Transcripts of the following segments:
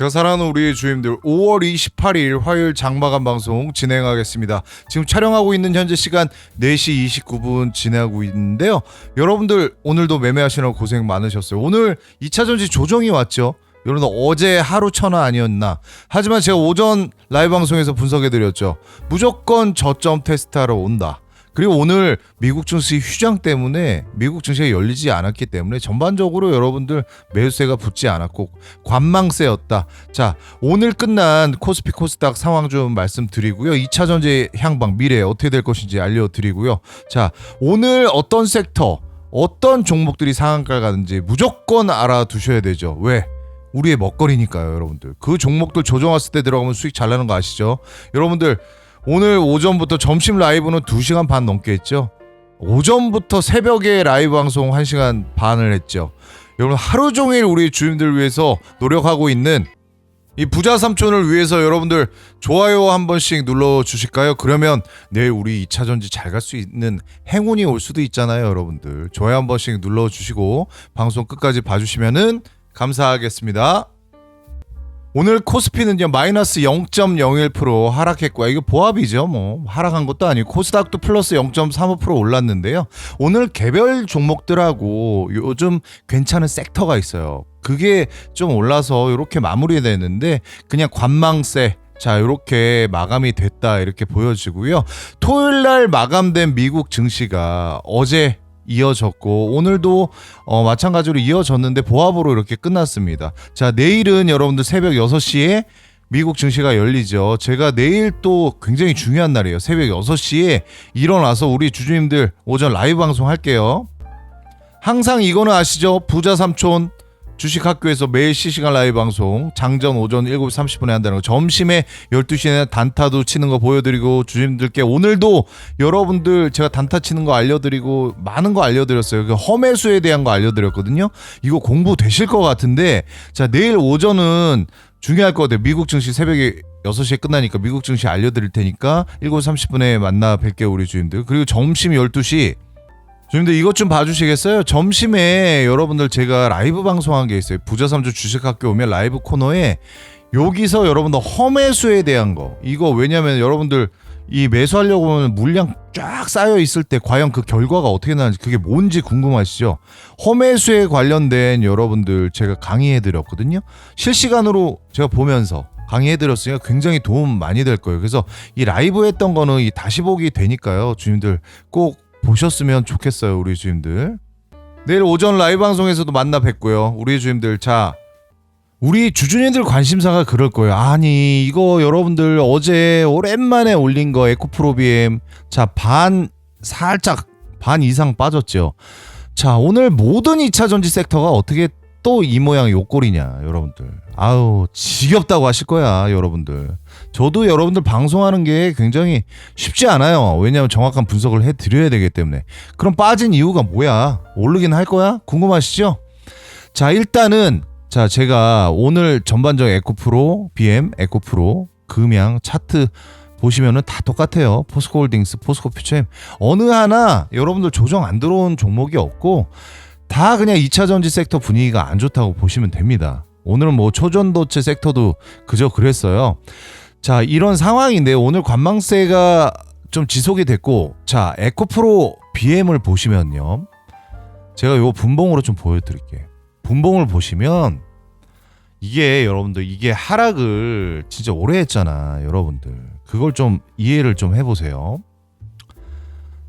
제가 사랑하는 우리 주임들 5월 28일 화요일 장마감 방송 진행하겠습니다. 지금 촬영하고 있는 현재 시간 4시 29분 진행하고 있는데요. 여러분들 오늘도 매매하시느라 고생 많으셨어요. 오늘 2차 전지 조정이 왔죠. 여러분 어제 하루 천하 아니었나. 하지만 제가 오전 라이브 방송에서 분석해드렸죠. 무조건 저점 테스트하러 온다. 그리고 오늘 미국 증시 휴장 때문에 미국 증시가 열리지 않았기 때문에 전반적으로 여러분들 매수세가 붙지 않았고 관망세였다. 자, 오늘 끝난 코스피 코스닥 상황 좀 말씀드리고요. 2차 전지 향방 미래 어떻게 될 것인지 알려드리고요. 자, 오늘 어떤 섹터 어떤 종목들이 상한가를 가는지 무조건 알아두셔야 되죠. 왜? 우리의 먹거리니까요, 여러분들. 그 종목들 조정 왔을 때 들어가면 수익 잘 나는 거 아시죠? 여러분들 오늘 오전부터 점심 라이브는 2시간 반 넘게 했죠. 오전부터 새벽에 라이브 방송 1시간 반을 했죠. 여러분 하루 종일 우리 주인들 위해서 노력하고 있는 이 부자 삼촌을 위해서 여러분들 좋아요 한 번씩 눌러 주실까요? 그러면 내일 우리 2차 전지 잘 갈 수 있는 행운이 올 수도 있잖아요, 여러분들. 좋아요 한 번씩 눌러 주시고 방송 끝까지 봐 주시면은 감사하겠습니다. 오늘 코스피는요 마이너스 0.01% 하락했고요. 이거 보합이죠. 뭐 하락한 것도 아니고 코스닥도 플러스 0.35% 올랐는데요. 오늘 개별 종목들하고 요즘 괜찮은 섹터가 있어요. 그게 좀 올라서 이렇게 마무리되는데 그냥 관망세 자, 이렇게 마감이 됐다 이렇게 보여지고요. 토요일 날 마감된 미국 증시가 어제 이어졌고 오늘도 어, 마찬가지로 이어졌는데 보합으로 이렇게 끝났습니다. 자, 내일은 여러분들 새벽 6시에 미국 증시가 열리죠. 제가 내일 또 굉장히 중요한 날이에요. 새벽 6시에 일어나서 우리 주주님들 오전 라이브 방송 할게요. 항상 이거는 아시죠? 부자 삼촌 주식학교에서 매일 실시간 라이브 방송 장전 오전 7시 30분에 한다는 거. 점심에 12시에 단타도 치는 거 보여드리고 주님들께 오늘도 여러분들 제가 단타 치는 거 알려드리고 많은 거 알려드렸어요. 그 험해수에 대한 거 알려드렸거든요. 이거 공부 되실 것 같은데 자 내일 오전은 중요할 것 같아요. 미국 증시 새벽에 6시에 끝나니까 미국 증시 알려드릴 테니까 7시 30분에 만나 뵐게요 우리 주님들. 그리고 점심 12시 주님들 이것 좀 봐주시겠어요? 점심에 여러분들 제가 라이브 방송한 게 있어요. 부자삼주 주식학교 오면 라이브 코너에 여기서 여러분들 험해수에 대한 거 이거 왜냐면 여러분들 이 매수하려고 하면 물량 쫙 쌓여 있을 때 과연 그 결과가 어떻게 나는지 그게 뭔지 궁금하시죠? 험해수에 관련된 여러분들 제가 강의해 드렸거든요. 실시간으로 제가 보면서 강의해 드렸으니까 굉장히 도움 많이 될 거예요. 그래서 이 라이브 했던 거는 이 다시 보기 되니까요. 주님들 꼭 보셨으면 좋겠어요, 우리 주임들. 내일 오전 라이브 방송에서도 만나 뵙고요. 우리 주임들 자 우리 주주님들 관심사가 그럴 거예요. 아니 이거 여러분들 어제 오랜만에 올린 거 에코프로비엠 자반 살짝 반 이상 빠졌죠. 자 오늘 모든 2차 전지 섹터가 어떻게 또 이 모양 요 꼴이냐 여러분들. 아우 지겹다고 하실 거야 여러분들. 저도 여러분들 방송하는 게 굉장히 쉽지 않아요. 왜냐하면 정확한 분석을 해드려야 되기 때문에. 그럼 빠진 이유가 뭐야? 오르긴 할 거야? 궁금하시죠? 자 일단은 자 제가 오늘 전반적 에코프로, BM, 에코프로, 금양 차트 보시면은 다 똑같아요. 포스코홀딩스, 포스코퓨처엠 어느 하나 여러분들 조정 안 들어온 종목이 없고 다 그냥 2차 전지 섹터 분위기가 안 좋다고 보시면 됩니다. 오늘은 뭐 초전도체 섹터도 그저 그랬어요. 자, 이런 상황인데 오늘 관망세가 좀 지속이 됐고 자, 에코프로 BM을 보시면요. 제가 요 분봉으로 좀 보여 드릴게요. 분봉을 보시면 이게 여러분들 이게 하락을 진짜 오래 했잖아, 여러분들. 그걸 좀 이해를 좀해 보세요.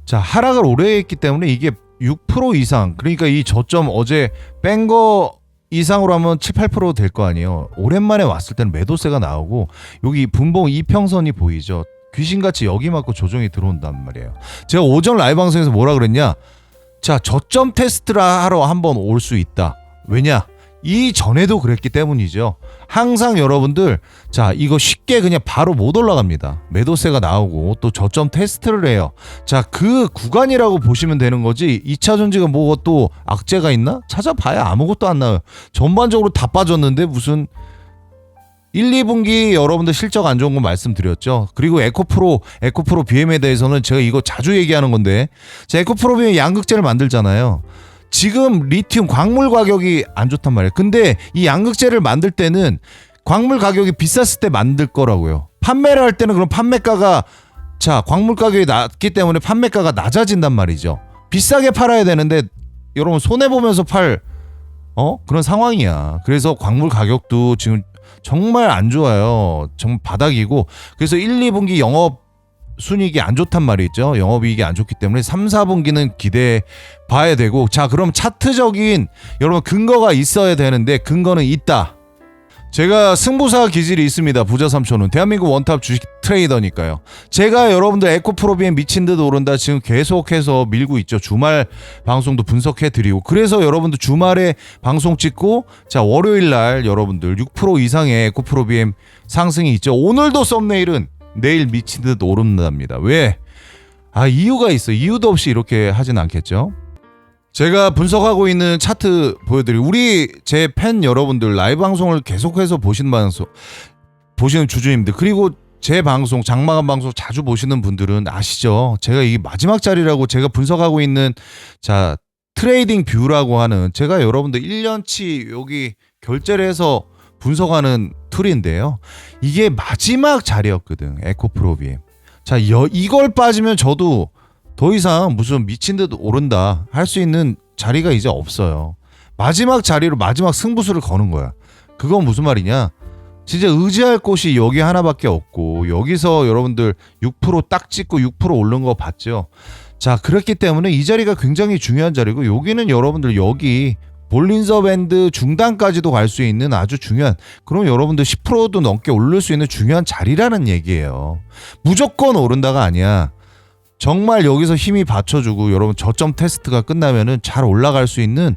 자, 하락을 오래 했기 때문에 이게 6% 이상 그러니까 이 저점 어제 뺀 거 이상으로 하면 7, 8%될 거 아니에요. 오랜만에 왔을 때는 매도세가 나오고 여기 분봉 이평선이 보이죠. 귀신같이 여기 맞고 조정이 들어온단 말이에요. 제가 오전 라이브 방송에서 뭐라 그랬냐? 자, 저점 테스트를 하러 한번 올 수 있다. 왜냐? 이 전에도 그랬기 때문이죠. 항상 여러분들 자 이거 쉽게 그냥 바로 못 올라갑니다. 매도세가 나오고 또 저점 테스트를 해요. 자 그 구간이라고 보시면 되는 거지 2차 전지가 뭐가 또 악재가 있나? 찾아봐야 아무것도 안 나와요. 전반적으로 다 빠졌는데 무슨 1, 2분기 여러분들 실적 안 좋은 거 말씀드렸죠. 그리고 에코프로, 에코프로 BM에 대해서는 제가 이거 자주 얘기하는 건데, 자, 에코프로 BM 양극재를 만들잖아요. 지금 리튬 광물 가격이 안 좋단 말이에요. 근데 이 양극재를 만들 때는 광물 가격이 비쌌을 때 만들 거라고요. 판매를 할 때는 그럼 판매가가 자 광물 가격이 낮기 때문에 판매가가 낮아진단 말이죠. 비싸게 팔아야 되는데 여러분 손해 보면서 팔 어? 그런 상황이야. 그래서 광물 가격도 지금 정말 안 좋아요. 정말 바닥이고 그래서 1, 2분기 영업 순이익이 안 좋단 말이죠. 영업이익이 안 좋기 때문에 3, 4분기는 기대해 봐야 되고 자 그럼 차트적인 여러분 근거가 있어야 되는데 근거는 있다. 제가 승부사 기질이 있습니다. 부자 삼촌은 대한민국 원탑 주식 트레이더니까요. 제가 여러분들 에코프로비엔 미친 듯 오른다 지금 계속해서 밀고 있죠. 주말 방송도 분석해 드리고 그래서 여러분들 주말에 방송 찍고 자 월요일 날 여러분들 6% 이상의 에코프로비엠 상승이 있죠. 오늘도 썸네일은 내일 미친 듯 오른답니다. 왜? 아 이유가 있어. 이유도 없이 이렇게 하진 않겠죠. 제가 분석하고 있는 차트 보여드리. 우리 제 팬 여러분들 라이브 방송을 계속해서 보시는 방송 보시는 주주님들 그리고 제 방송 장마감 방송 자주 보시는 분들은 아시죠? 제가 이 마지막 자리라고 제가 분석하고 있는 자 트레이딩 뷰라고 하는 제가 여러분들 1년치 여기 결제를 해서 분석하는 툴인데요. 이게 마지막 자리였거든. 에코프로비엠. 자, 여, 이걸 빠지면 저도 더 이상 무슨 미친 듯 오른다 할 수 있는 자리가 이제 없어요. 마지막 자리로 마지막 승부수를 거는 거야. 그건 무슨 말이냐? 진짜 의지할 곳이 여기 하나밖에 없고 여기서 여러분들 6%딱 찍고 6% 오른 거 봤죠. 자, 그렇기 때문에 이 자리가 굉장히 중요한 자리고 여기는 여러분들 여기 볼린저 밴드 중단까지도 갈 수 있는 아주 중요한 그럼 여러분들 10%도 넘게 오를 수 있는 중요한 자리라는 얘기예요. 무조건 오른다가 아니야. 정말 여기서 힘이 받쳐주고 여러분 저점 테스트가 끝나면은 잘 올라갈 수 있는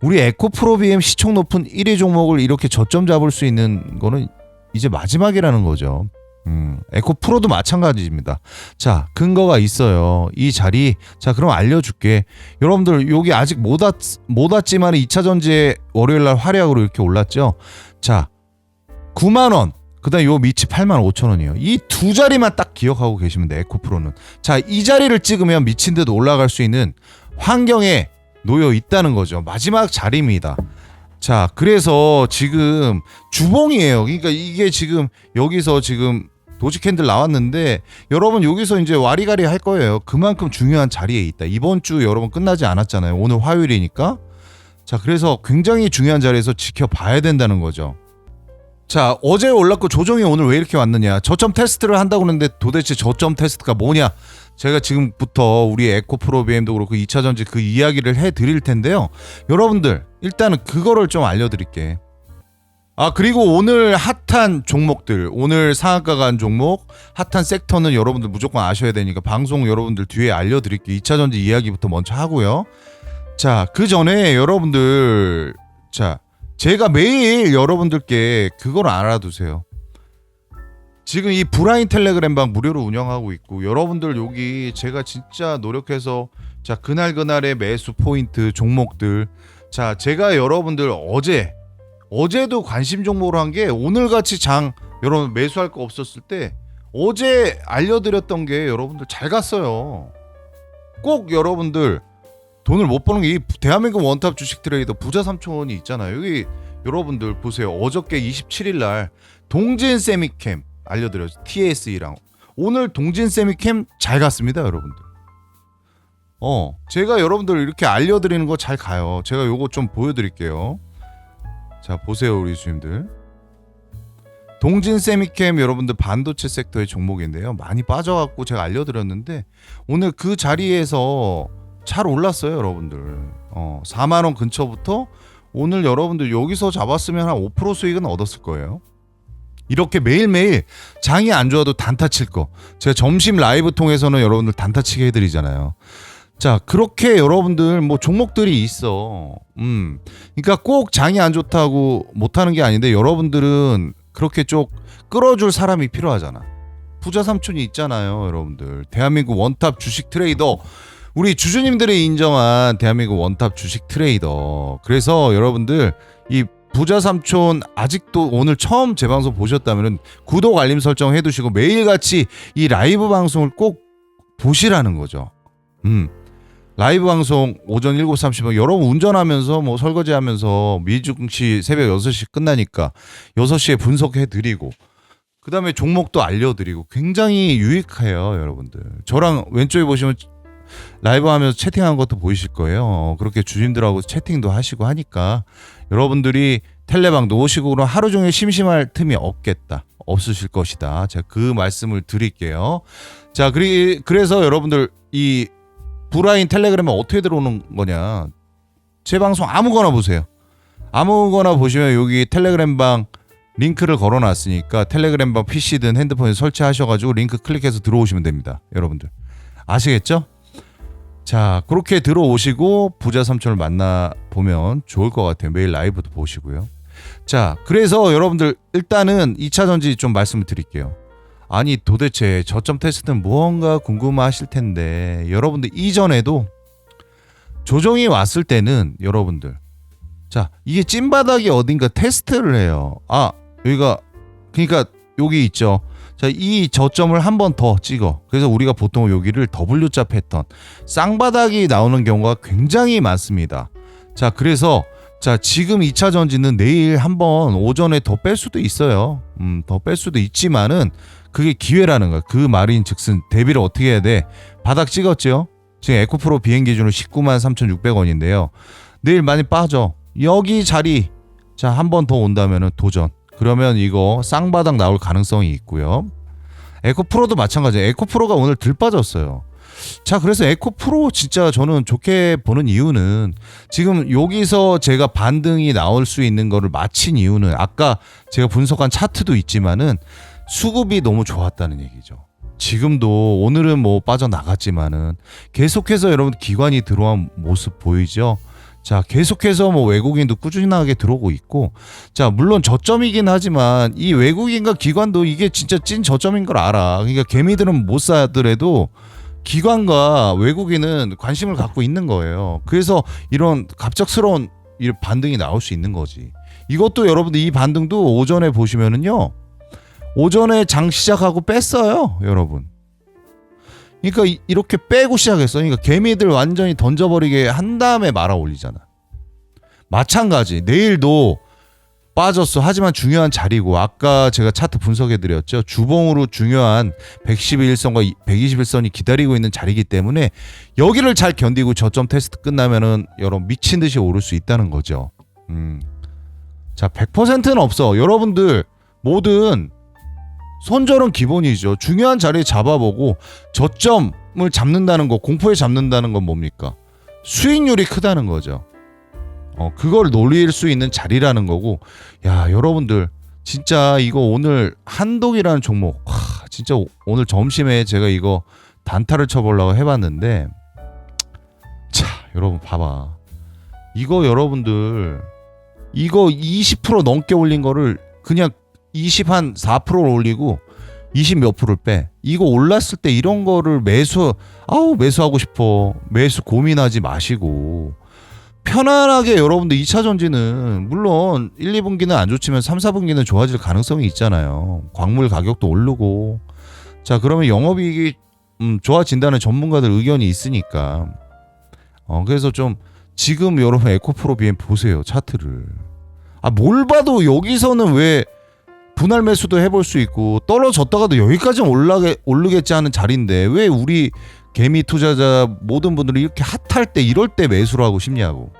우리 에코프로비엠 시총 높은 1위 종목을 이렇게 저점 잡을 수 있는 거는 이제 마지막이라는 거죠. 음, 에코 프로도 마찬가지입니다. 자, 근거가 있어요. 이 자리. 자, 그럼 알려줄게. 여러분들, 여기 아직 못, 왔, 못 왔지만 2차 전지에 월요일 날 활약으로 이렇게 올랐죠. 자, 9만원. 그 다음에 요 밑이 8만 5천 원이에요. 이 두 자리만 딱 기억하고 계시면 돼, 에코 프로는. 자, 이 자리를 찍으면 미친 듯 올라갈 수 있는 환경에 놓여 있다는 거죠. 마지막 자리입니다. 자, 그래서 지금 주봉이에요. 그러니까 이게 지금 여기서 지금 도지 캔들 나왔는데 여러분 여기서 이제 와리가리 할 거예요. 그만큼 중요한 자리에 있다. 이번 주 여러분 끝나지 않았잖아요. 오늘 화요일이니까. 자, 그래서 굉장히 중요한 자리에서 지켜봐야 된다는 거죠. 자, 어제 올랐고 조정이 오늘 왜 이렇게 왔느냐? 저점 테스트를 한다고 하는데 도대체 저점 테스트가 뭐냐? 제가 지금부터 우리 에코프로 BM도 그렇고 2차 전지 그 이야기를 해 드릴 텐데요. 여러분들, 일단은 그거를 좀 알려 드릴게. 아, 그리고 오늘 핫한 종목들, 오늘 상한가 간 종목, 핫한 섹터는 여러분들 무조건 아셔야 되니까 방송 여러분들 뒤에 알려 드릴게요. 2차 전지 이야기부터 먼저 하고요. 자, 그 전에 여러분들 자, 제가 매일 여러분들께 그걸 알아두세요. 지금 이 브라인 텔레그램방 무료로 운영하고 있고 여러분들 여기 제가 진짜 노력해서 자 그날 그날의 매수 포인트 종목들 자 제가 여러분들 어제 어제도 관심 종목으로 한 게 오늘 같이 장 여러분 매수할 거 없었을 때 어제 알려드렸던 게 여러분들 잘 갔어요. 꼭 여러분들 돈을 못 버는 게 이 대한민국 원탑 주식 트레이더 부자 삼촌이 있잖아요. 여기 여러분들 보세요. 어저께 27일 날 동진 세미캠 알려드렸죠. TSE랑 오늘 동진 세미캠 잘 갔습니다, 여러분들. 어, 제가 여러분들 이렇게 알려드리는 거 잘 가요. 제가 요거 좀 보여드릴게요. 자, 보세요, 우리 주님들. 동진 세미캠 여러분들 반도체 섹터의 종목인데요. 많이 빠져갖고 제가 알려드렸는데 오늘 그 자리에서 잘 올랐어요, 여러분들. 어, 4만 원 근처부터 오늘 여러분들 여기서 잡았으면 한 5% 수익은 얻었을 거예요. 이렇게 매일매일 장이 안 좋아도 단타 칠 거. 제가 점심 라이브 통해서는 여러분들 단타 치게 해드리잖아요. 자, 그렇게 여러분들 뭐 종목들이 있어. 음. 그러니까 꼭 장이 안 좋다고 못 하는 게 아닌데 여러분들은 그렇게 쭉 끌어줄 사람이 필요하잖아. 부자 삼촌이 있잖아요, 여러분들. 대한민국 원탑 주식 트레이더. 우리 주주님들이 인정한 대한민국 원탑 주식 트레이더. 그래서 여러분들 이 부자 삼촌 아직도 오늘 처음 제 방송 보셨다면 구독 알림 설정 해두시고 매일같이 이 라이브 방송을 꼭 보시라는 거죠. 음. 라이브 방송 오전 7시 30분 여러분 운전하면서 뭐 설거지하면서 미중시 새벽 6시 끝나니까 6시에 분석해 드리고 그다음에 종목도 알려 드리고 굉장히 유익해요, 여러분들. 저랑 왼쪽에 보시면 라이브 하면서 채팅한 것도 보이실 거예요. 어, 그렇게 주님들하고 채팅도 하시고 하니까 여러분들이 텔레방도 오시고 그럼 하루 종일 심심할 틈이 없겠다. 없으실 것이다. 제가 그 말씀을 드릴게요. 자, 그리, 그래서 여러분들 이 브라인 텔레그램에 어떻게 들어오는 거냐? 제 방송 아무거나 보세요. 아무거나 보시면 여기 텔레그램 방 링크를 걸어놨으니까 텔레그램 방 PC든 핸드폰에 설치하셔가지고 링크 클릭해서 들어오시면 됩니다. 여러분들 아시겠죠? 자 그렇게 들어오시고 부자 삼촌을 만나 보면 좋을 것 같아요. 매일 라이브도 보시고요. 자 그래서 여러분들 일단은 2차 전지 좀 말씀을 드릴게요. 아니 도대체 저점 테스트는 무언가 궁금하실 텐데 여러분들 이전에도 조정이 왔을 때는 여러분들 자 이게 찐바닥이 어딘가 테스트를 해요. 아 여기가 그러니까 여기 있죠. 자 이 저점을 한 번 더 찍어. 그래서 우리가 보통 여기를 W자 패턴 쌍바닥이 나오는 경우가 굉장히 많습니다. 자 그래서 자 지금 2차 전지는 내일 한번 오전에 더 뺄 수도 있어요. 음 더 뺄 수도 있지만은 그게 기회라는 거야. 그 말인 즉슨 대비를 어떻게 해야 돼? 바닥 찍었죠. 지금 에코프로 비행 기준으로 19만 3,600원인데요. 내일 많이 빠져. 여기 자리 자 한 번 더 온다면은 도전. 그러면 이거 쌍바닥 나올 가능성이 있고요. 에코프로도 마찬가지예요. 에코프로가 오늘 들 빠졌어요. 자, 그래서 에코프로 진짜 저는 좋게 보는 이유는 지금 여기서 제가 반등이 나올 수 있는 거를 마친 이유는 아까 제가 분석한 차트도 있지만은 수급이 너무 좋았다는 얘기죠. 지금도 오늘은 뭐 빠져나갔지만은 계속해서 여러분 기관이 들어온 모습 보이죠? 자, 계속해서 뭐 외국인도 꾸준하게 들어오고 있고, 자, 물론 저점이긴 하지만 이 외국인과 기관도 이게 진짜 찐 저점인 걸 알아. 그러니까 개미들은 못 사더라도 기관과 외국인은 관심을 갖고 있는 거예요. 그래서 이런 갑작스러운 이 반등이 나올 수 있는 거지. 이것도 여러분들 이 반등도 오전에 보시면은요. 오전에 장 시작하고 뺐어요, 여러분. 그러니까 이- 이렇게 빼고 시작했어. 그러니까 개미들 완전히 던져버리게 한 다음에 말아 올리잖아. 마찬가지. 내일도 빠졌어. 하지만 중요한 자리고 아까 제가 차트 분석해 드렸죠. 주봉으로 중요한 111선과 121선이 기다리고 있는 자리이기 때문에 여기를 잘 견디고 저점 테스트 끝나면은 여러분 미친 듯이 오를 수 있다는 거죠. 음. 자, 100%는 없어. 여러분들 뭐든 손절은 기본이죠. 중요한 자리에 잡아보고 저점을 잡는다는 거, 공포에 잡는다는 건 뭡니까? 수익률이 크다는 거죠. 어, 그걸 노릴 수 있는 자리라는 거고, 야, 여러분들, 진짜 이거 오늘 한독이라는 종목, 와, 진짜 오- 오늘 점심에 제가 이거 단타를 쳐보려고 해봤는데, 자, 여러분 봐봐. 이거 여러분들, 이거 20% 넘게 올린 거를 그냥 20 한 4%를 올리고 20 몇 프로를 빼. 이거 올랐을 때 이런 거를 매수 아우 매수하고 싶어. 매수 고민하지 마시고 편안하게 여러분들 2차 전지는 물론 1, 2분기는 안 좋지만 3, 4분기는 좋아질 가능성이 있잖아요. 광물 가격도 오르고 자 그러면 영업이익이 음, 좋아진다는 전문가들 의견이 있으니까 어 그래서 좀 지금 여러분 에코프로 비엔 보세요 차트를 아 뭘 봐도 여기서는 왜 분할 매수도 해볼 수 있고 떨어졌다가도 여기까지 올라게 오르겠지 하는 자리인데 왜 우리 개미 투자자 모든 분들이 이렇게 핫할 때 이럴 때 매수를 하고 싶냐고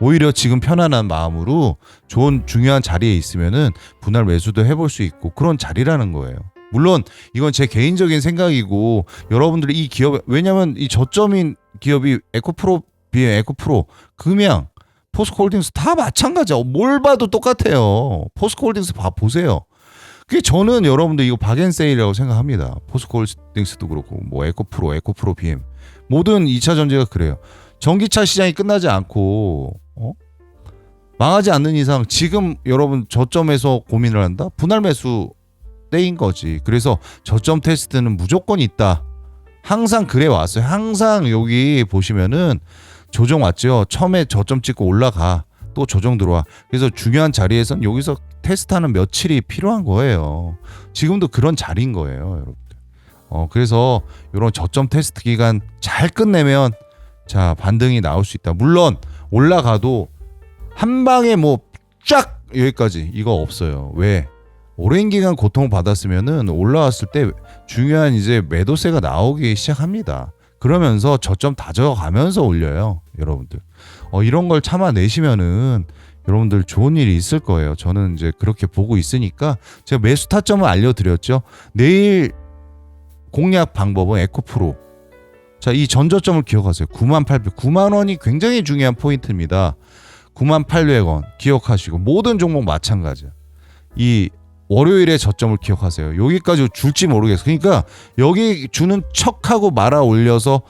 오히려 지금 편안한 마음으로 좋은 중요한 자리에 있으면은 분할 매수도 해볼 수 있고 그런 자리라는 거예요. 물론 이건 제 개인적인 생각이고 여러분들이 이 기업 왜냐면 이 저점인 기업이 에코프로 비해 에코프로 금양 포스코홀딩스 다 마찬가지야. 뭘 봐도 똑같아요. 포스코홀딩스 봐 보세요. 그게 저는 여러분들 이거 박앤세일이라고 생각합니다. 포스코홀딩스도 그렇고 뭐 에코프로, 에코프로 BM 모든 2차 전지가 그래요. 전기차 시장이 끝나지 않고 어? 망하지 않는 이상 지금 여러분 저점에서 고민을 한다? 분할 매수 때인 거지. 그래서 저점 테스트는 무조건 있다. 항상 그래 왔어요. 항상 여기 보시면은 조정 왔죠. 처음에 저점 찍고 올라가. 또 조정 들어와. 그래서 중요한 자리에선 여기서 테스트하는 며칠이 필요한 거예요. 지금도 그런 자리인 거예요, 여러분들. 어, 그래서 이런 저점 테스트 기간 잘 끝내면 자 반등이 나올 수 있다. 물론 올라가도 한 방에 뭐 쫙 여기까지 이거 없어요. 왜? 오랜 기간 고통 받았으면은 올라왔을 때 중요한 이제 매도세가 나오기 시작합니다. 그러면서 저점 다져가면서 올려요, 여러분들. 어, 이런 걸 참아내시면은 여러분들 좋은 일이 있을 거예요. 저는 이제 그렇게 보고 있으니까 제가 매수 타점을 알려드렸죠. 내일 공략 방법은 에코프로. 자, 이 전저점을 기억하세요. 9만 800, 9만 원이 굉장히 중요한 포인트입니다. 9만 800원 기억하시고 모든 종목 마찬가지야. 이 월요일에 저점을 기억하세요. 여기까지 줄지 모르겠어. 그러니까 여기 주는 척하고 말아 올려서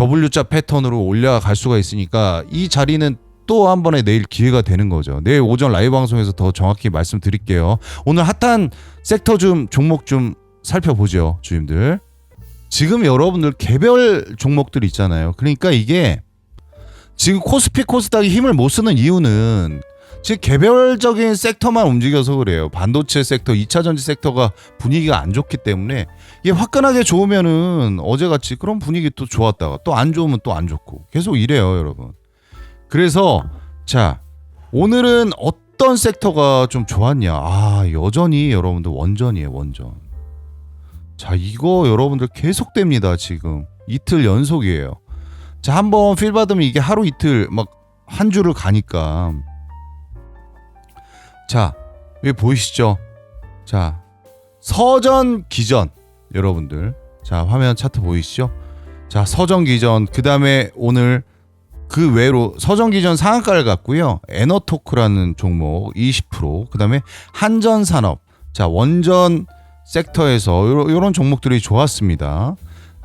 W자 패턴으로 올라갈 수가 있으니까 이 자리는 또 한 번에 내일 기회가 되는 거죠. 내일 오전 라이브 방송에서 더 정확히 말씀드릴게요. 오늘 핫한 섹터 좀 종목 좀 살펴보죠, 주임들. 지금 여러분들 개별 종목들 있잖아요. 그러니까 이게 지금 코스피 코스닥이 힘을 못 쓰는 이유는 지금 개별적인 섹터만 움직여서 그래요. 반도체 섹터, 2차 전지 섹터가 분위기가 안 좋기 때문에 이게 화끈하게 좋으면은 어제같이 그런 분위기 또 좋았다가 또 안 좋으면 또 안 좋고 계속 이래요, 여러분. 그래서 자 오늘은 어떤 섹터가 좀 좋았냐? 아 여전히 여러분들 원전이에요, 원전. 자 이거 여러분들 계속됩니다 지금 이틀 연속이에요. 자 한번 필 받으면 이게 하루 이틀 막 한 주를 가니까 자 여기 보이시죠? 자 서전 기전 여러분들 자 화면 차트 보이시죠? 자 서전 기전 그 다음에 오늘 그 외로 서전 기전 상한가를 갔고요 에너토크라는 종목 20%그 다음에 한전 산업 자 원전 섹터에서 요런 종목들이 좋았습니다.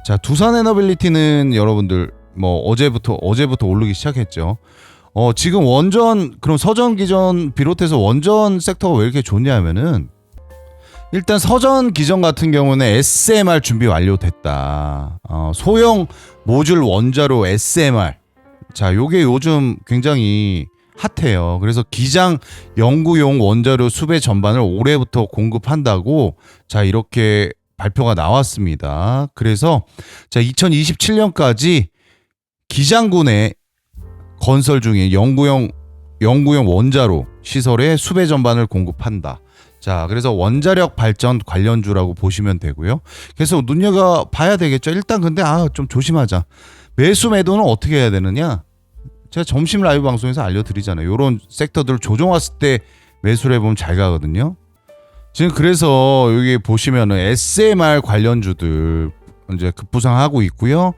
자 두산 에너빌리티는 여러분들 뭐 어제부터 어제부터 오르기 시작했죠. 어 지금 원전 그럼 서전 기전 비롯해서 원전 섹터가 왜 이렇게 좋냐면은 일단 서전 기전 같은 경우는 SMR 준비 완료됐다. 어, 소형 모듈 원자로 SMR. 자, 요게 요즘 굉장히 핫해요. 그래서 기장 연구용 원자료 수배 전반을 올해부터 공급한다고 자, 이렇게 발표가 나왔습니다. 그래서 자, 2027년까지 기장군의 건설 중에 연구용 연구용 원자로 시설에 수배 전반을 공급한다. 자, 그래서 원자력 발전 관련주라고 보시면 되고요. 그래서 눈여겨 봐야 되겠죠. 일단 근데 아 좀 조심하자. 매수 매도는 어떻게 해야 되느냐? 제가 점심 라이브 방송에서 알려드리잖아요. 이런 섹터들 조정 왔을 때 매수를 해보면 잘 가거든요. 지금 그래서 여기 보시면은 SMR 관련주들 이제 급부상하고 있고요.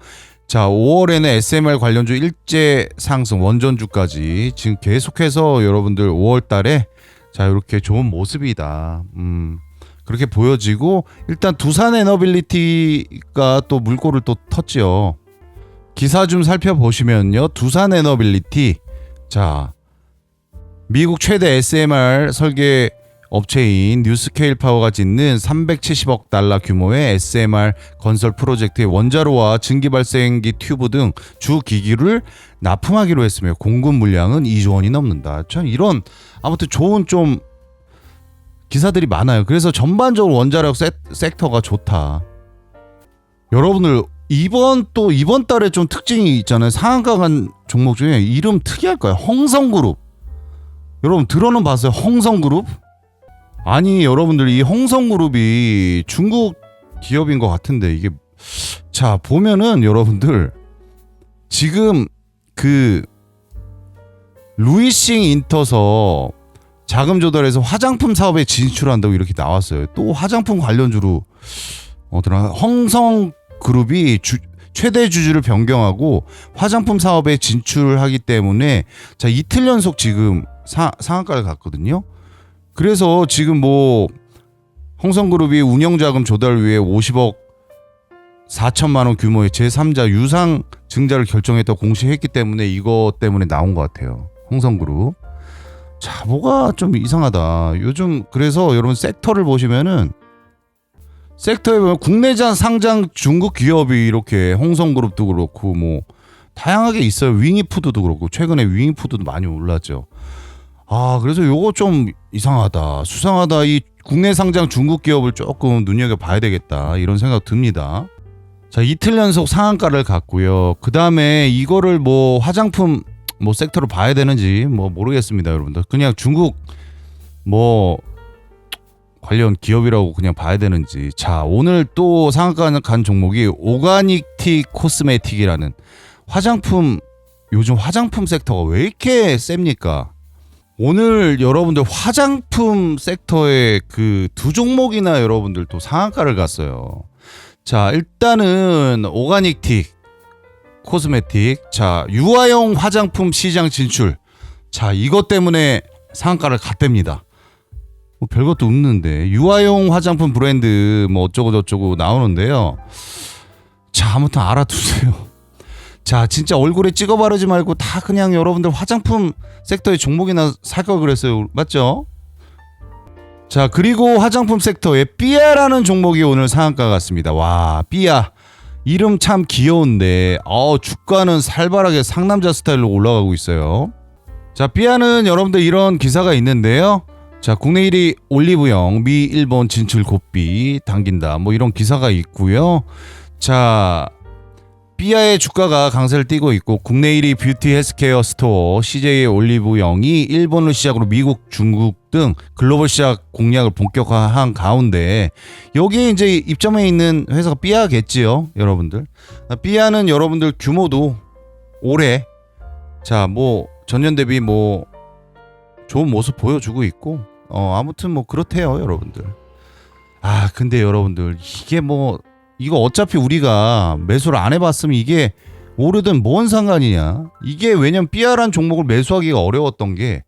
자, 5월에는 SMR 관련주 일제 상승 원전주까지 지금 계속해서 여러분들 5월 달에 자, 이렇게 좋은 모습이다. 음. 그렇게 보여지고 일단 두산 에너빌리티가 또 물꼬를 또 텄죠. 기사 좀 살펴보시면요. 두산 에너빌리티 자 미국 최대 SMR 설계 업체인 뉴스케일 파워가 짓는 370억 달러 규모의 SMR 건설 프로젝트의 원자로와 증기 발생기 튜브 등 주 기기를 납품하기로 했으며 공급 물량은 2조 원이 넘는다. 참 이런 아무튼 좋은 좀 기사들이 많아요. 그래서 전반적으로 원자력 세, 섹터가 좋다. 여러분들 이번 또 이번 달에 좀 특징이 있잖아요. 상한가 간 종목 중에 이름 특이할 거예요. 홍성그룹. 여러분 들어는 봤어요. 홍성그룹? 아니 여러분들 이 홍성그룹이 중국 기업인 것 같은데 이게 자 보면은 여러분들 지금 그 루이싱 인터서 자금 조달해서 화장품 사업에 진출한다고 이렇게 나왔어요. 또 화장품 관련주로 어더라 홍성 그룹이 주, 최대 주주를 변경하고 화장품 사업에 진출하기 때문에 자 이틀 연속 지금 사, 상한가를 갔거든요. 그래서 지금 뭐 홍성그룹이 운영자금 조달을 위해 50억 4천만 원 규모의 제3자 유상 증자를 결정했다고 공시했기 때문에 이것 때문에 나온 것 같아요. 홍성그룹. 자, 뭐가 좀 이상하다. 요즘 그래서 여러분 섹터를 보시면은 섹터에 보면 국내장 상장 중국 기업이 이렇게 홍성그룹도 그렇고 뭐 다양하게 있어요. 윙이푸드도 그렇고 최근에 윙이푸드도 많이 올랐죠. 아 그래서 요거 좀 이상하다 수상하다 이 국내 상장 중국 기업을 조금 눈여겨 봐야 되겠다 이런 생각 듭니다 자 이틀 연속 상한가를 갔고요. 그 다음에 이거를 뭐 화장품 뭐 섹터로 봐야 되는지 뭐 모르겠습니다, 여러분들. 그냥 중국 뭐 관련 기업이라고 그냥 봐야 되는지. 자 오늘 또 상한가 간 종목이 오가닉티 코스메틱이라는 화장품 요즘 화장품 섹터가 왜 이렇게 셉니까? 오늘 여러분들 화장품 섹터의 그 두 종목이나 여러분들 또 상한가를 갔어요. 자, 일단은 오가닉 틱 코스메틱. 자, 유아용 화장품 시장 진출. 자, 이것 때문에 상한가를 갔답니다. 뭐 별것도 없는데 유아용 화장품 브랜드 뭐 어쩌고 저쩌고 나오는데요. 자, 아무튼 알아두세요. 자, 진짜 얼굴에 찍어 바르지 말고 다 그냥 여러분들 화장품 섹터의 종목이나 살 걸 그랬어요. 맞죠? 자, 그리고 화장품 섹터에 삐아라는 종목이 오늘 상한가 갔습니다. 와, 삐아. 이름 참 귀여운데, 어, 주가는 살벌하게 상남자 스타일로 올라가고 있어요. 자, 삐아는 여러분들 이런 기사가 있는데요. 자, 국내 1위 올리브영, 미 일본 진출 고삐 당긴다. 뭐 이런 기사가 있고요. 자, 삐아의 주가가 강세를 띠고 있고 국내 1위 뷰티 헬스케어 스토어 CJ 올리브영이 일본을 시작으로 미국, 중국 등 글로벌 시작 공략을 본격화한 가운데 여기에 이제 입점해 있는 회사가 삐아겠지요, 여러분들. 삐아는 여러분들 규모도 올해 자 뭐 전년 대비 뭐 좋은 모습 보여주고 있고 어 아무튼 뭐 그렇대요, 여러분들. 아 근데 여러분들 이게 뭐 이거 어차피 우리가 매수를 안 해봤으면 이게 오르든 뭔 상관이냐. 이게 왜냐면 삐아란 종목을 매수하기가 어려웠던 게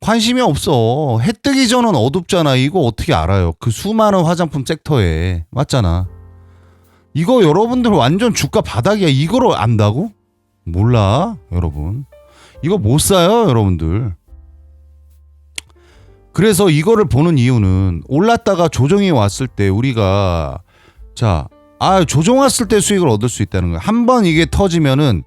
관심이 없어. 해 뜨기 전은 어둡잖아. 이거 어떻게 알아요? 그 수많은 화장품 섹터에 맞잖아. 이거 여러분들 완전 주가 바닥이야. 이거를 안다고? 몰라, 여러분. 이거 못 사요, 여러분들. 그래서 이거를 보는 이유는 올랐다가 조정이 왔을 때 우리가 자, 아 조정 왔을 때 수익을 얻을 수 있다는 거야. 한번 이게 터지면은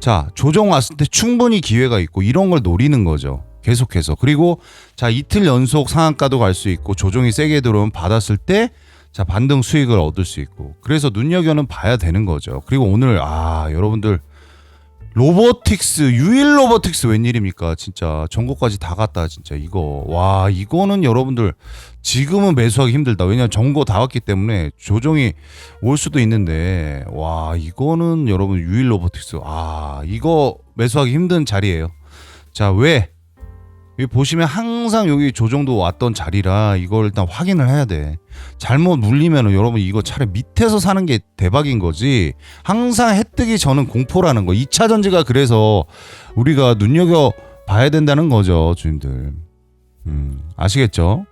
자 조정 왔을 때 충분히 기회가 있고 이런 걸 노리는 거죠. 계속해서 그리고 자 이틀 연속 상한가도 갈 수 있고 조정이 세게 들어오면 받았을 때 자 반등 수익을 얻을 수 있고 그래서 눈여겨는 봐야 되는 거죠. 그리고 오늘 아 여러분들 로보틱스 유일 로보틱스 웬일입니까? 진짜 전고까지 다 갔다 진짜 이거. 와 이거는 여러분들 지금은 매수하기 힘들다. 왜냐면 전고 다 왔기 때문에 조정이 올 수도 있는데. 와 이거는 여러분 유일 로보틱스. 아 이거 매수하기 힘든 자리예요. 자 왜 여기 보시면 항상 여기 조정도 왔던 자리라 이걸 일단 확인을 해야 돼. 잘못 물리면은 여러분 이거 차라리 밑에서 사는 게 대박인 거지. 항상 해 뜨기 전은 공포라는 거. 2차 전지가 그래서 우리가 눈여겨 봐야 된다는 거죠 주님들. 음 아시겠죠?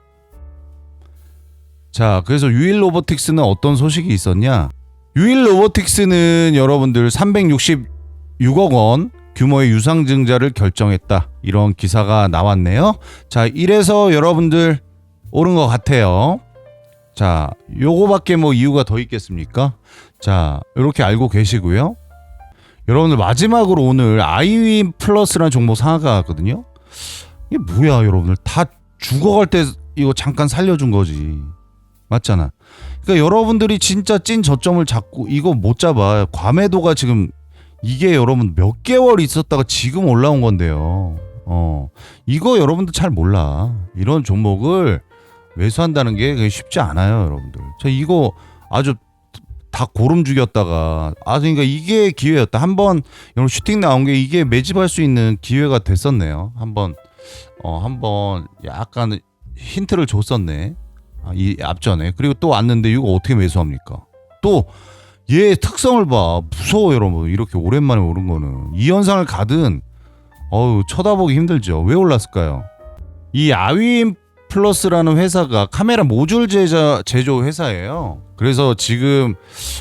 자 그래서 유일 로보틱스는 어떤 소식이 있었냐? 유일 로보틱스는 여러분들 366억 원 규모의 유상증자를 결정했다 이런 기사가 나왔네요 자 이래서 여러분들 옳은 것 같아요 자, 요거밖에 뭐 이유가 더 있겠습니까? 자, 이렇게 알고 계시고요. 여러분들 마지막으로 오늘 아이위 플러스라는 종목 상하가 왔거든요. 이게 뭐야, 여러분들 다 죽어갈 때 이거 잠깐 살려준 거지. 맞잖아. 그러니까 여러분들이 진짜 찐 저점을 잡고 이거 못 잡아. 과매도가 지금 이게 여러분 몇 개월 있었다가 지금 올라온 건데요. 어, 이거 여러분들 잘 몰라. 이런 종목을 매수한다는 게 쉽지 않아요, 여러분들. 저 이거 아주 다 고름 죽였다가 아 그러니까 이게 기회였다. 한번 여러분 슈팅 나온 게 이게 매집할 수 있는 기회가 됐었네요. 한번 어 한번 약간 힌트를 줬었네. 아, 이 앞전에 그리고 또 왔는데 이거 어떻게 매수합니까? 또 얘 특성을 봐 무서워 여러분 이렇게 오랜만에 오른 거는 이 현상을 가든 어우 쳐다보기 힘들죠 왜 올랐을까요? 이 아윈 플러스라는 회사가 카메라 모듈 제자, 제조 회사예요. 그래서 지금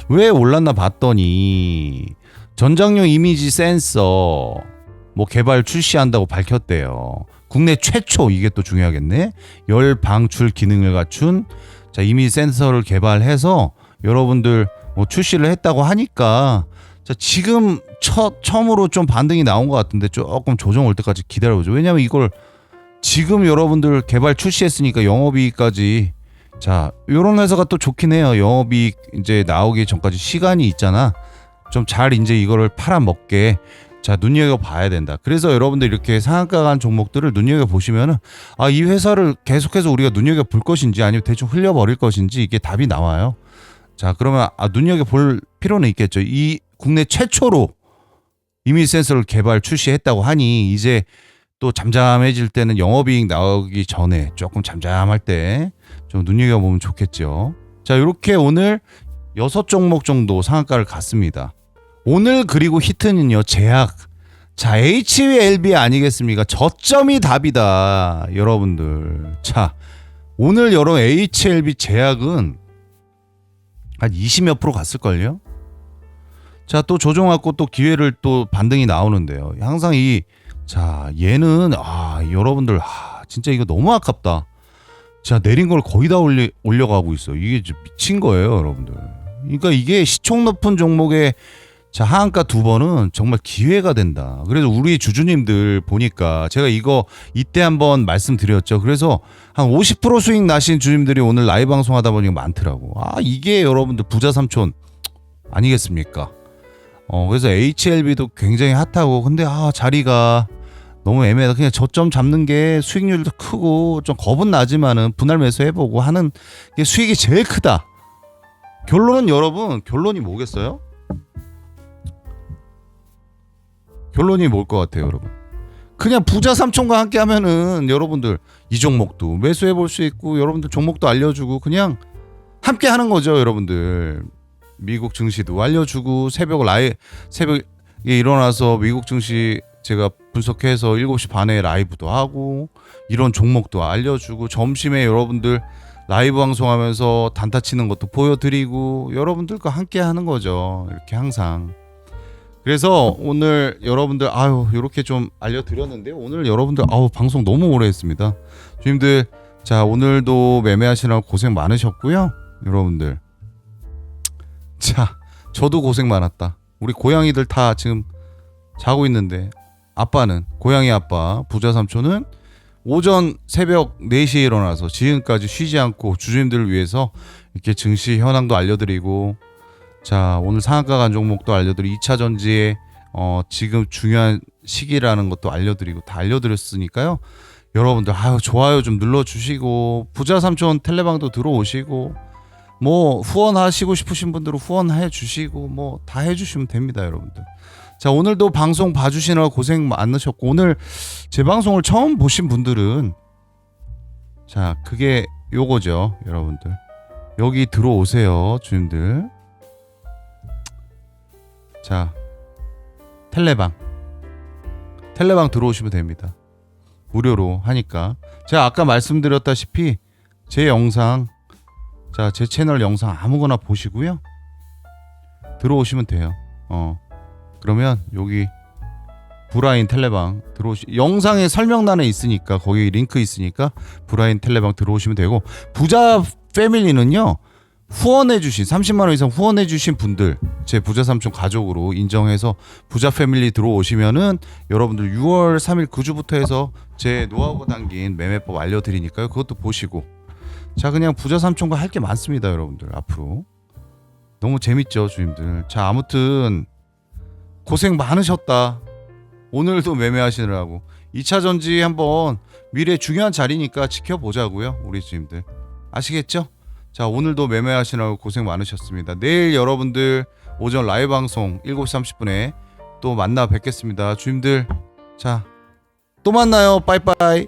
왜 올랐나 봤더니 전장용 이미지 센서 뭐 개발 출시한다고 밝혔대요. 국내 최초 이게 또 중요하겠네. 열 방출 기능을 갖춘 자 이미지 센서를 개발해서 여러분들 뭐 출시를 했다고 하니까 자 지금 첫 처음으로 좀 반등이 나온 것 같은데 조금 조정 올 때까지 기다려보죠. 왜냐면 이걸 지금 여러분들 개발 출시했으니까 영업이익까지 자, 요런 회사가 또 좋긴 해요. 영업이 이제 나오기 전까지 시간이 있잖아. 좀 잘 이제 이거를 팔아먹게 자 눈여겨 봐야 된다. 그래서 여러분들 이렇게 상한가 간 종목들을 눈여겨 보시면은 아 이 회사를 계속해서 우리가 눈여겨 볼 것인지 아니면 대충 흘려버릴 것인지 이게 답이 나와요. 자 그러면 아 눈여겨 볼 필요는 있겠죠. 이 국내 최초로 이미 센서를 개발 출시했다고 하니 이제 또 잠잠해질 때는 영업이익 나오기 전에 조금 잠잠할 때 좀 눈여겨 보면 좋겠죠. 자 이렇게 오늘 여섯 종목 정도 상한가를 갔습니다. 오늘 그리고 히트는요 제약 자 HLB 아니겠습니까 저점이 답이다 여러분들 자 오늘 여러분 HLB 제약은 한 20몇 프로 갔을걸요? 자 또 조정하고 또 기회를 또 반등이 나오는데요. 항상 이 자 얘는 아 여러분들 아, 진짜 이거 너무 아깝다. 자 내린 걸 거의 다 올려, 올려가고 있어 이게 좀 미친 거예요 여러분들. 그러니까 이게 시총 높은 종목에 자 하한가 두 번은 정말 기회가 된다. 그래서 우리 주주님들 보니까 제가 이거 이때 한번 말씀드렸죠. 그래서 한 50% 수익 나신 주주님들이 오늘 라이브 방송 하다 보니까 많더라고. 아 이게 여러분들 부자 삼촌 아니겠습니까? 어 그래서 HLB도 굉장히 핫하고 근데 아 자리가 너무 애매하다. 그냥 저점 잡는 게 수익률도 크고 좀 겁은 나지만은 분할 매수 해보고 하는 게 수익이 제일 크다. 결론은 여러분 결론이 뭐겠어요? 결론이 뭘 것 같아요, 여러분? 그냥 부자 삼촌과 함께 하면은 여러분들 이 종목도 매수해 볼 수 있고 여러분들 종목도 알려주고 그냥 함께 하는 거죠, 여러분들. 미국 증시도 알려주고 새벽 라이 새벽에 일어나서 미국 증시 제가 분석해서 7시 반에 라이브도 하고 이런 종목도 알려주고 점심에 여러분들 라이브 방송하면서 단타 치는 것도 보여드리고 여러분들과 함께 하는 거죠. 이렇게 항상. 그래서 오늘 여러분들 아유 이렇게 좀 알려드렸는데요. 오늘 여러분들 아우 방송 너무 오래 했습니다. 주님들 자 오늘도 매매하시느라 고생 많으셨고요. 여러분들 자 저도 고생 많았다. 우리 고양이들 다 지금 자고 있는데 아빠는 고양이 아빠 부자 삼촌은 오전 새벽 4시에 일어나서 지금까지 쉬지 않고 주주님들을 위해서 이렇게 증시 현황도 알려드리고 자 오늘 상한가 간 종목도 알려드리고 2차 전지의 어, 지금 중요한 시기라는 것도 알려드리고 다 알려드렸으니까요. 여러분들 아유 좋아요 좀 눌러주시고 부자 삼촌 텔레방도 들어오시고 뭐 후원하시고 싶으신 분들은 후원해 주시고 뭐 다 해주시면 됩니다 여러분들. 자 오늘도 방송 봐주시느라 고생 많으셨고 오늘 제 방송을 처음 보신 분들은 자 그게 요거죠 여러분들. 여기 들어오세요 주님들 자 텔레방. 텔레방 들어오시면 됩니다. 무료로 하니까. 제가 아까 말씀드렸다시피 제 영상 자 제 채널 영상 아무거나 보시고요. 들어오시면 돼요. 어 그러면 여기 브라인 텔레방 들어오시 영상에 설명란에 있으니까 거기 링크 있으니까 브라인 텔레방 들어오시면 되고 부자 패밀리는요 후원해주신 30만 원 이상 후원해주신 분들 제 부자 삼촌 가족으로 인정해서 부자 패밀리 들어오시면은 여러분들 6월 3일 그 주부터 해서 제 노하우가 담긴 매매법 알려드리니까요. 그것도 보시고. 자 그냥 부자 삼촌과 할 게 많습니다 여러분들 앞으로. 너무 재밌죠 주님들? 자 아무튼 고생 많으셨다. 오늘도 매매하시느라고. 2차 전지 한번 미래 중요한 자리니까 지켜보자고요 우리 주님들. 아시겠죠? 자 오늘도 매매하시느라고 고생 많으셨습니다. 내일 여러분들 오전 라이브 방송 7시 30분에 또 만나 뵙겠습니다. 주님들 자 또 만나요. 빠이빠이.